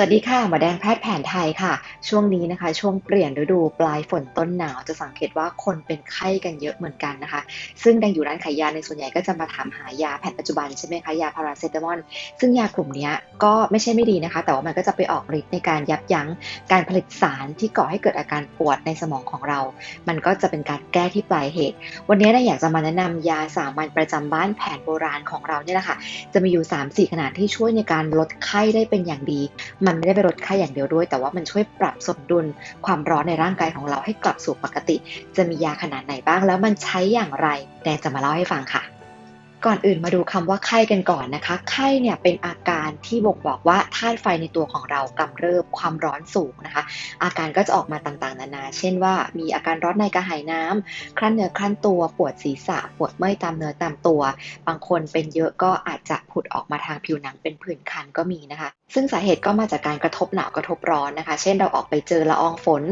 วัสดีค่ะ หมอแดงแพทย์แผนไทยค่ะ ช่วงนี้นะคะ ช่วงเปลี่ยนฤดูปลายฝนต้นหนาวจะสังเกตว่าคนเป็นไข้กันเยอะเหมือนกันนะคะ ซึ่งแดงอยู่ร้านขายยาในส่วนใหญ่ก็จะมาถามหายาแผนปัจจุบันใช่ไหมคะยาพาราเซตามอลซึ่งยากลุ่มนี้ก็ไม่ใช่ไม่ดีนะคะ แต่ว่ามันก็จะไปออกฤทธิ์ในการยับยั้งการผลิตสารที่ก่อให้เกิดอาการปวดในสมองของเรา มันก็จะเป็นการแก้ที่ปลายเหตุ วันนี้เราอยากจะมาแนะนำยาสามัญประจำบ้านแผนโบราณของเราเนี่ยแหละค่ะจะมีอยู่ 3-4 ขนาดที่ช่วยในการลดไข้ได้เป็นอย่างดี มันไม่ได้ไปลดไข้อย่างเดียวด้วย แต่ว่ามันช่วยปรับสมดุลความร้อนในร่างกายของเราให้กลับสู่ปกติ จะมียาขนาดไหนบ้างแล้วมันใช้อย่างไร แดงจะมาเล่าให้ฟังค่ะ ก่อนอื่นมาดูคำว่าไข้กันก่อนนะคะ ไข้เนี่ยเป็นอาการที่บ่งบอกว่าธาตุไฟในตัวของเรากำเริบความร้อนสูงนะคะ อาการก็จะออกมาต่างๆ นานา เช่นว่ามีอาการร้อนในกระหายน้ำคลั่นเนื้อคลั่นตัวปวดศีรษะ ปวดเมื่อยตามเนื้อตามตัว บางคนเป็นเยอะก็อาจจะผุดออกมาทางผิวหนังเป็นผื่นคันก็มีนะคะ ซึ่งสาเหตุก็มาจากการกระทบหนาวกระทบร้อนนะคะ เช่นเราออกไปเจอละอองฝน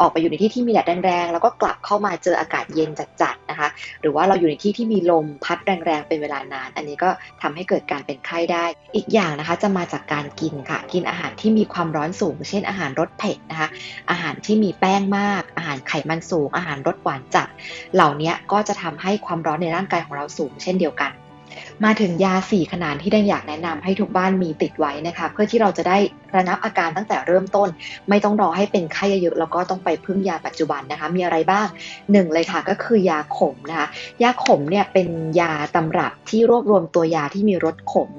ออกไปอยู่ในที่ที่มีแดดแรงๆแล้วก็กลับเข้ามาเจออากาศเย็นจัดๆ นะคะ หรือว่าเราอยู่ในที่ที่มีลมพัดแรงๆเป็นเวลานาน อันนี้ก็ทำให้เกิดการเป็นไข้ได้ อีกอย่างนะคะจะมาจากการกินค่ะ กินอาหารที่มีความร้อนสูง เช่นอาหารรสเผ็ดนะคะ อาหารที่มีแป้งมาก อาหารไขมันสูง อาหารรสหวานจัด เหล่านี้ก็จะทำให้ความร้อนในร่างกายของเราสูง เช่นเดียวกันมาถึงยา 4 ขนาดที่ดังอยากแนะนำให้ทุกบ้านมีติดไว้นะคะ เพื่อที่เราจะได้ระงับอาการตั้งแต่เริ่มต้น ไม่ต้องรอให้เป็นไข้เยอะๆแล้วก็ต้องไปพึ่งยาปัจจุบันนะคะ มีอะไรบ้างหนึ่งเลยค่ะก็คือยาขมนะคะยาขมเนี่ยเป็นยาตำรับที่รวบรวมตัวยาที่มีรสขม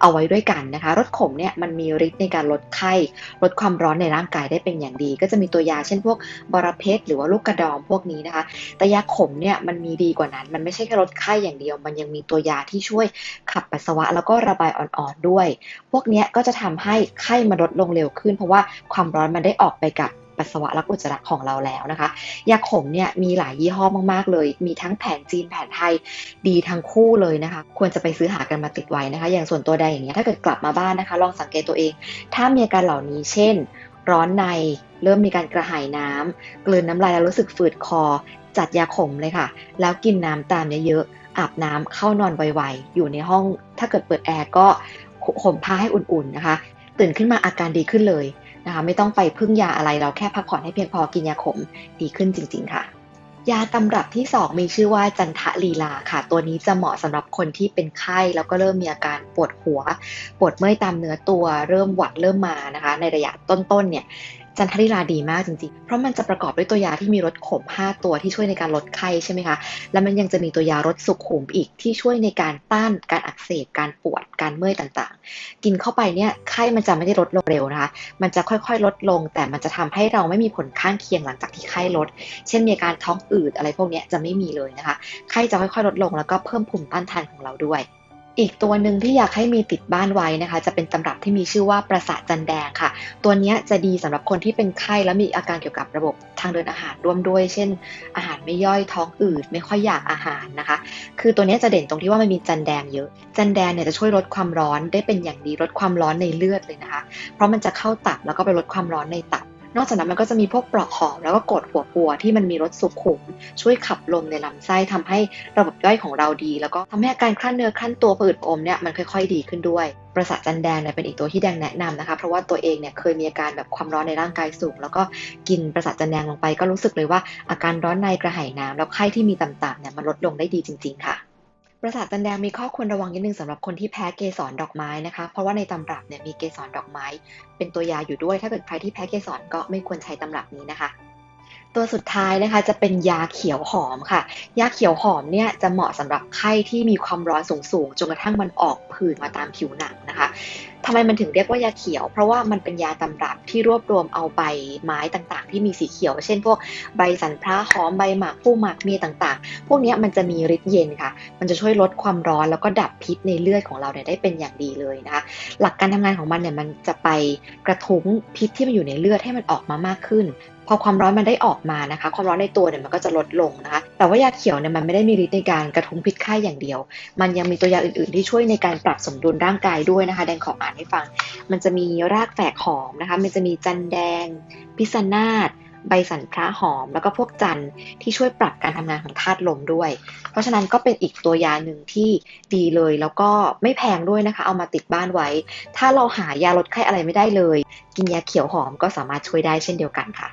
เอาไว้ด้วยกันนะคะรสขมเนี่ยมันมีฤทธิ์ในการลดไข้ลดความร้อนในร่างกายได้เป็นอย่างดี ก็จะมีตัวยาเช่นพวกบระเพ็ดหรือว่าลูกกระดองพวกนี้นะคะ แต่ยาขมเนี่ยมันมีดีกว่านั้น มันไม่ใช่แค่ลดไข้อย่างเดียว มันยังมีตัวยาที่ช่วยขับปัสสาวะแล้วก็ระบายอ่อนๆด้วย พวกนี้ก็จะทำให้ไข้มันลดลงเร็วขึ้น เพราะว่าความร้อนมันได้ออกไปกับปัสสาวะและอุจจาระของเราแล้วนะคะ ยาขมเนี่ยมีหลายยี่ห้อมาก ๆ เลย มีทั้งแผนจีนแผนไทยดีทั้งคู่เลยนะคะ ควรจะไปซื้อหากันมาติดไว้นะคะ อย่างส่วนตัวใดอย่างเงี้ยถ้าเกิดกลับมาบ้านนะคะ ลองสังเกตตัวเอง ถ้ามีอาการเหล่านี้เช่น ร้อนในเริ่มมีการกระหายน้ำกลืนน้ำลายแล้วรู้สึกฝืดคอ จัดยาขมเลยค่ะ แล้วกินน้ำตามเยอะๆอาบน้ำเข้านอนไวๆอยู่ในห้อง ถ้าเกิดเปิดแอร์ก็ห่มผ้าให้อุ่นๆนะคะ ตื่นขึ้นมาอาการดีขึ้นเลยนะคะไม่ต้องไปพึ่งยาอะไรเราแค่พักผ่อนให้เพียงพอกินยาขมดีขึ้นจริง ๆ ค่ะ ยาตำรับที่ 2 มีชื่อว่าจันทะลีลาค่ะ ตัวนี้จะเหมาะสำหรับคนที่เป็นไข้แล้วก็เริ่มมีอาการปวดหัว ปวดเมื่อยตามเนื้อตัว เริ่มหวัดเริ่มมานะคะ ในระยะต้นๆเนี่ย จันทริลาดีมากจริงๆ เพราะมันจะประกอบด้วยตัวยาที่มีรสขม 5 ตัวที่ช่วยในการลดไข้ใช่ไหมคะ แล้วมันยังจะมีตัวยารสสุขุมอีกที่ช่วยในการต้านการอักเสบ การปวด การเมื่อยต่างๆ กินเข้าไปเนี่ยไข้มันจะไม่ได้ลดลงเร็วนะคะ มันจะค่อยๆลดลง แต่มันจะทำให้เราไม่มีผลข้างเคียงหลังจากที่ไข้ลด เช่นมีอาการท้องอืดอะไรพวกนี้จะไม่มีเลยนะคะ ไข้จะค่อยๆลดลงแล้วก็เพิ่มภูมิต้านทานของเราด้วย อีกตัวหนึ่งที่อยากให้มีติดบ้านไว้นะคะ จะเป็นตำรับที่มีชื่อว่าประสาทจันแดงค่ะ ตัวนี้จะดีสำหรับคนที่เป็นไข้และมีอาการเกี่ยวกับระบบทางเดินอาหารร่วมด้วย เช่น อาหารไม่ย่อยท้องอืดไม่ค่อยอยากอาหารนะคะ คือตัวนี้จะเด่นตรงที่ว่ามันมีจันแดงเยอะ จันแดงเนี่ยจะช่วยลดความร้อนได้เป็นอย่างดีลดความร้อนในเลือดเลยนะคะ เพราะมันจะเข้าตับแล้วก็ไปลดความร้อนในตับ นอกจากนั้นมันก็จะมีพวกปลอกหอมแล้วก็กรดหัวปัวที่มันมีรสสุขุม ช่วยขับลมในลำไส้ทำให้ระบบย่อยของเราดี แล้วก็ทำให้อาการคลั่นเนื้อคลั่นตัวผืดอมเนี่ยมันค่อย ๆ ดีขึ้นด้วยประสาทจันแดงเนี่ยเป็นอีกตัวที่แดงแนะนำนะคะ เพราะว่าตัวเองเนี่ยเคยมีอาการแบบความร้อนในร่างกายสูง แล้วก็กินประสาทจันแดงลงไปก็รู้สึกเลยว่าอาการร้อนในกระหายน้ำแล้วไข้ที่มีต่ำๆเนี่ยมันลดลงได้ดีจริง ๆ ค่ะ ประสาทจันแดงมีข้อควรระวังนิดนึงสำหรับคนที่แพ้เกสรดอกไม้นะคะ เพราะว่าในตำรับเนี่ยมีเกสรดอกไม้ เป็นตัวยาอยู่ด้วย ถ้าเกิดใครที่แพ้เกสรก็ไม่ควรใช้ตำรับนี้นะคะ ตัวสุดท้ายนะคะจะเป็นยาเขียวหอมค่ะ ยาเขียวหอมเนี่ยจะเหมาะสำหรับไข้ที่มีความร้อนสูงๆจนกระทั่งมันออกผื่นมาตามผิวหนังนะคะ ทำไมมันถึงเรียกว่ายาเขียว เพราะว่ามันเป็นยาตำรับที่รวบรวมเอาใบไม้ต่างๆ ที่มีสีเขียว เช่นพวกใบสันพระหอมใบหมากผู้หมากมีต่างๆ พวกเนี้ยมันจะมีฤทธิ์เย็นค่ะ มันจะช่วยลดความร้อนแล้วก็ดับพิษในเลือดของเราเนี่ยได้เป็นอย่างดีเลยนะคะ หลักการทำงานของมันเนี่ยมันจะไปกระทุ้งพิษที่มันอยู่ในเลือดให้มันออกมามากขึ้น พอความร้อนมันได้ออกมานะคะ ความร้อนในตัวเนี่ยมันก็จะลดลงนะคะ แต่ว่ายาเขียวเนี่ยมันไม่ได้มีฤทธิ์ในการกระทุ้งพิษไข้อย่างเดียว มันยังมีตัวยาอื่นๆ ที่ช่วยในการปรับสมดุลร่างกายด้วยนะคะ แดงขออ่านให้ฟัง มันจะมีรากแฝกหอมนะคะ มันจะมีจันแดง พิษนาศใบสันพระหอม แล้วก็พวกจันที่ช่วยปรับการทำงานของธาตุลมด้วย เพราะฉะนั้นก็เป็นอีกตัวยาหนึ่งที่ดีเลยแล้วก็ไม่แพงด้วยนะคะ เอามาติดบ้านไว้ ถ้าเราหายาลดไข้อะไรไม่ได้เลย กินยาเขียวหอมก็สามารถช่วยได้เช่นเดียวกันค่ะ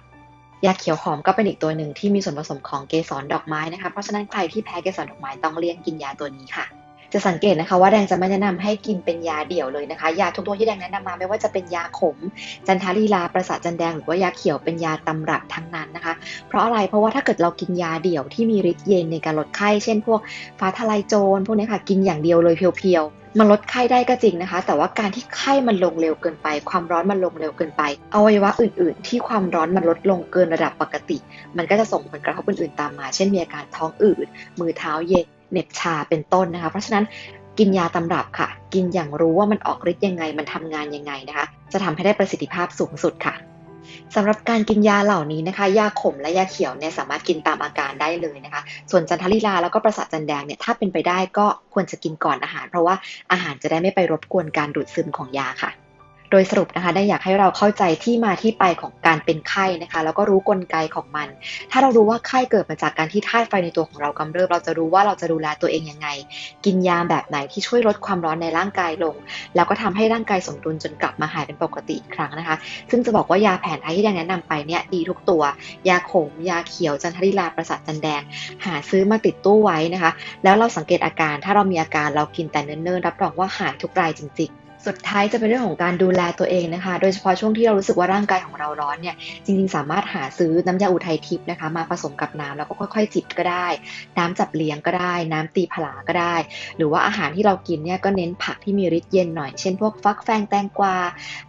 ยาเขียวหอมก็เป็นอีกตัวหนึ่งที่มีส่วนผสมของเกสรดอกไม้นะคะ เพราะฉะนั้นใครที่แพ้เกสรดอกไม้ต้องเลี่ยงกินยาตัวนี้ค่ะ จะสังเกตนะคะว่าแดงจะไม่แนะนำให้กินเป็นยาเดี่ยวเลยนะคะ ยาทุกตัวที่แดงแนะนำมาไม่ว่าจะเป็นยาขม จันทาลีลาประสาทจันแดงหรือว่ายาเขียวเป็นยาตำรับทั้งนั้นนะคะ เพราะอะไรเพราะว่าถ้าเกิดเรากินยาเดี่ยวที่มีฤทธิ์เย็นในการลดไข้ เช่น พวกฟ้าทลายโจรพวกนี้ค่ะกินอย่างเดียวเลยเพียวๆ มันลดไข้ได้ก็จริงนะคะ แต่ว่าการที่ไข้มันลงเร็วเกินไป ความร้อนมันลงเร็วเกินไปอวัยวะอื่น ๆ ที่ความร้อนมันลดลงเกินระดับปกติ มันก็จะส่งผลกระทบอื่น ๆ ตามมา เช่นมีอาการท้องอืดมือเท้าเย็นเหน็บชาเป็นต้นนะคะ เพราะฉะนั้นกินยาตำรับค่ะ กินอย่างรู้ว่ามันออกฤทธิ์ยังไง มันทำงานยังไงนะคะ จะทำให้ได้ประสิทธิภาพสูงสุดค่ะ สำหรับการกินยาเหล่านี้นะคะ ยาขมและยาเขียวเนี่ยสามารถกินตามอาการได้เลยนะคะ ส่วนจันทลีลาแล้วก็ประสาทจันแดงเนี่ยถ้าเป็นไปได้ก็ควรจะกินก่อนอาหาร เพราะว่าอาหารจะได้ไม่ไปรบกวนการดูดซึมของยาค่ะ โดยสรุปนะคะ ได้อยากให้เราเข้าใจที่มาที่ไปของการเป็นไข้นะคะ แล้วก็รู้กลไกของมัน ถ้าเรารู้ว่าไข้เกิดมาจากการที่ธาตุไฟในตัวของเรากำเริบ เราจะรู้ว่าเราจะดูแลตัวเองยังไง กินยาแบบไหนที่ช่วยลดความร้อนในร่างกายลง แล้วก็ทำให้ร่างกายสมดุลจนกลับมาหายเป็นปกติอีกครั้งนะคะ ซึ่งจะบอกว่ายาแผนไทยที่แดงแนะนำไปเนี่ยดีทุกตัว ยาขม ยาเขียวจันทริลาประสาทจันแดง หาซื้อมาติดตู้ไว้นะคะ แล้วเราสังเกตอาการ ถ้าเรามีอาการเรากินแต่เนิ่นๆรับรองว่าหายทุกรายจริงๆ สุดท้ายจะเป็นเรื่องของการดูแลตัวเองนะคะ โดยเฉพาะช่วงที่เรารู้สึกว่าร่างกายของเราร้อนเนี่ยจริงๆ สามารถหาซื้อน้ำยาอุทัยทิพย์นะคะ มาผสมกับน้ำแล้วก็ค่อยๆจิบก็ได้ น้ำจับเลี้ยงก็ได้ น้ำตีผลาก็ได้ หรือว่าอาหารที่เรากินเนี่ยก็เน้นผักที่มีฤทธิ์เย็นหน่อย เช่นพวกฟักแฟงแตงกวา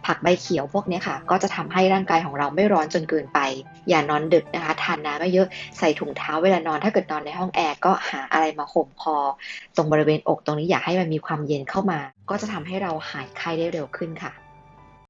ผักใบเขียวพวกนี้ค่ะ ก็จะทำให้ร่างกายของเราไม่ร้อนจนเกินไป อย่านอนดึกนะคะ ทานน้ำไม่เยอะใส่ถุงเท้าเวลานอน ถ้าเกิดนอนในห้องแอร์ก็หาอะไรมาข่มคอ ตรงบริเวณอกตรงนี้อยากให้มันมีความเย็นเข้ามา ก็จะทำให้เราหายไข้ได้เร็วขึ้นค่ะ